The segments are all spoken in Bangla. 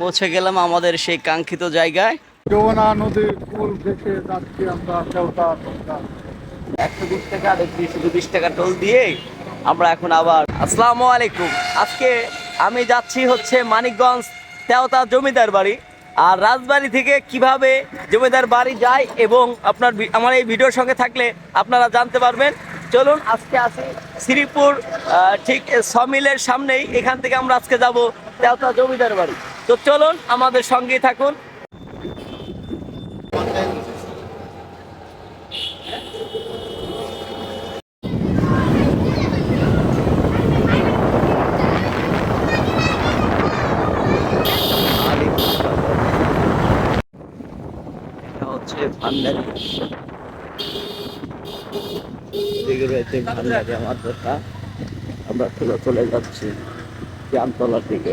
পৌঁছে গেলাম আমাদের সেই কাঙ্ক্ষিত জায়গায়। যমুনা নদীর কুল ঘেঁষে যাচ্ছি আমরা একশো বিশ টাকা আর শুধু বিশ টাকা টোল দিয়ে আমরা এখন আবার আসসালামু আলাইকুম। আজকে আমি যাচ্ছি হচ্ছে মানিকগঞ্জ তেওতা জমিদার বাড়ি। আর রাজবাড়ি থেকে কীভাবে জমিদার বাড়ি যায় এবং আপনার আমার এই ভিডিওর সঙ্গে থাকলে আপনারা জানতে পারবেন। চলুন আজকে আসি শ্রীপুর ঠিক সমিলের সামনেই। এখান থেকে আমরা আজকে যাব তেওতা জমিদার বাড়ি। তো চলুন আমাদের সঙ্গেই থাকুন। এদিকে রয়েছে আমার চলে যাচ্ছি জামতলার দিকে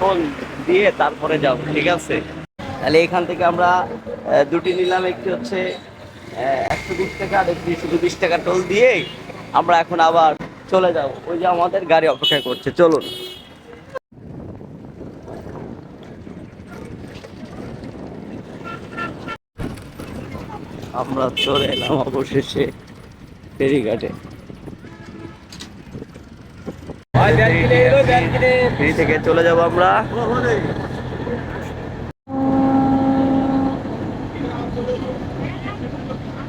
টোল দিয়ে তারপরে যাও ঠিক আছে? তাহলে এখান থেকে আমরা দুটি নিলাম, একটি হচ্ছে একশো বিশ টাকা, আর একটি শুধু বিশ টাকা টোল দিয়ে আমরা এখন আবার চলে যাব। ওই যে আমাদের গাড়ি অপেক্ষা করছে, চলুন। আমরা চলে এলাম অবশেষে ফেরিঘাটে। ফেরি থেকে চলে যাব আমরা।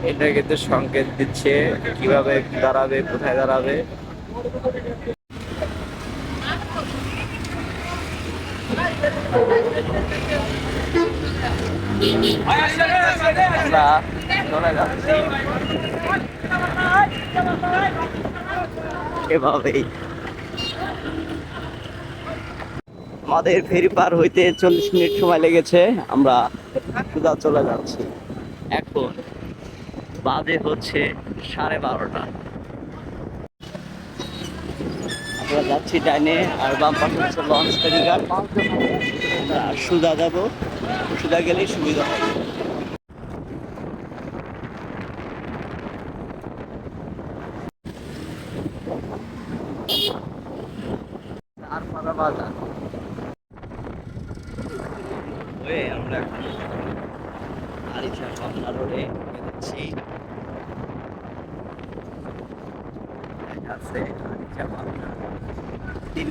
এটা কিন্তু সংকেত দিচ্ছে, কীভাবে দাঁড়াবে, কোথায় দাঁড়াবে। আমরা এভাবেই আমাদের ফেরি পার হইতে চল্লিশ মিনিট সময় লেগেছে। আমরা সুদা চলে যাচ্ছি। এখন বাজে হচ্ছে সাড়ে বারোটা। আমরা যাচ্ছি ডাইনে আর বাম পাশে হচ্ছে লঞ্চ ফেরিঘাট সুদা যাব। সুদা গেলেই সুবিধা হবে। তারপরে বাজার হয়ে আমরা এখন আরিচা পাবনা রোডে আছে আরিচা পাবনা তিন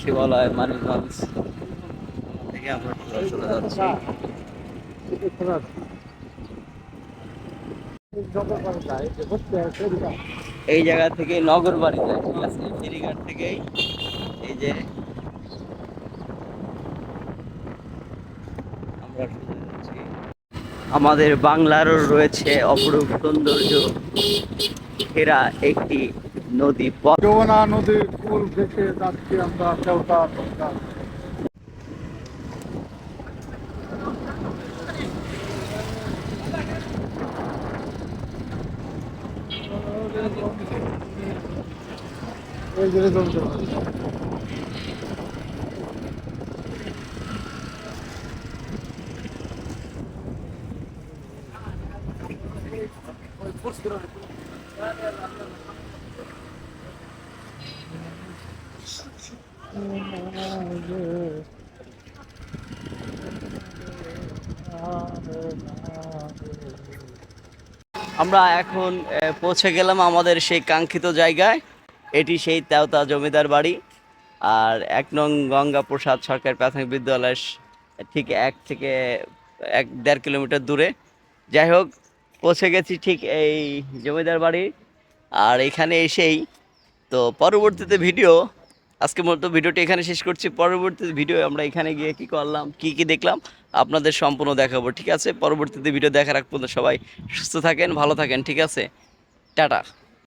শিবালয় মানিকগঞ্জ। থেকে আমরা চলে যাচ্ছি। এই জায়গা থেকে নগর বাড়ি যায়, ঠিক আছে? ফেরিঘাট থেকেই। এই যে আমরা আমাদের বাংলারও রয়েছে অপরূপ সৌন্দর্য। ঘেরা একটি নদী যমুনা নদীর কুল ঘেঁষে যাচ্ছি আমরা দেওতা এই যে জমজম। আমরা এখন পৌঁছে গেলাম আমাদের সেই কাঙ্ক্ষিত জায়গায়। এটি সেই তেওতা জমিদার বাড়ি। আর এক নং গঙ্গা প্রসাদ সরকারি প্রাথমিক বিদ্যালয় ঠিক এক থেকে এক দেড় কিলোমিটার দূরে। যাই হোক, পৌঁছে গেছি ঠিক এই জমিদার বাড়ি। আর এখানে এসেই তো পরবর্তীতে ভিডিও, আজকে মতো ভিডিওটি এখানে শেষ করছি। পরবর্তীতে ভিডিও আমরা এখানে গিয়ে কি করলাম, কি কি দেখলাম, আপনাদের সম্পূর্ণ দেখাবো, ঠিক আছে? পরবর্তীতে ভিডিও দেখার আগ পর্যন্ত সবাই সুস্থ থাকেন, ভালো থাকেন, ঠিক আছে? টাটা।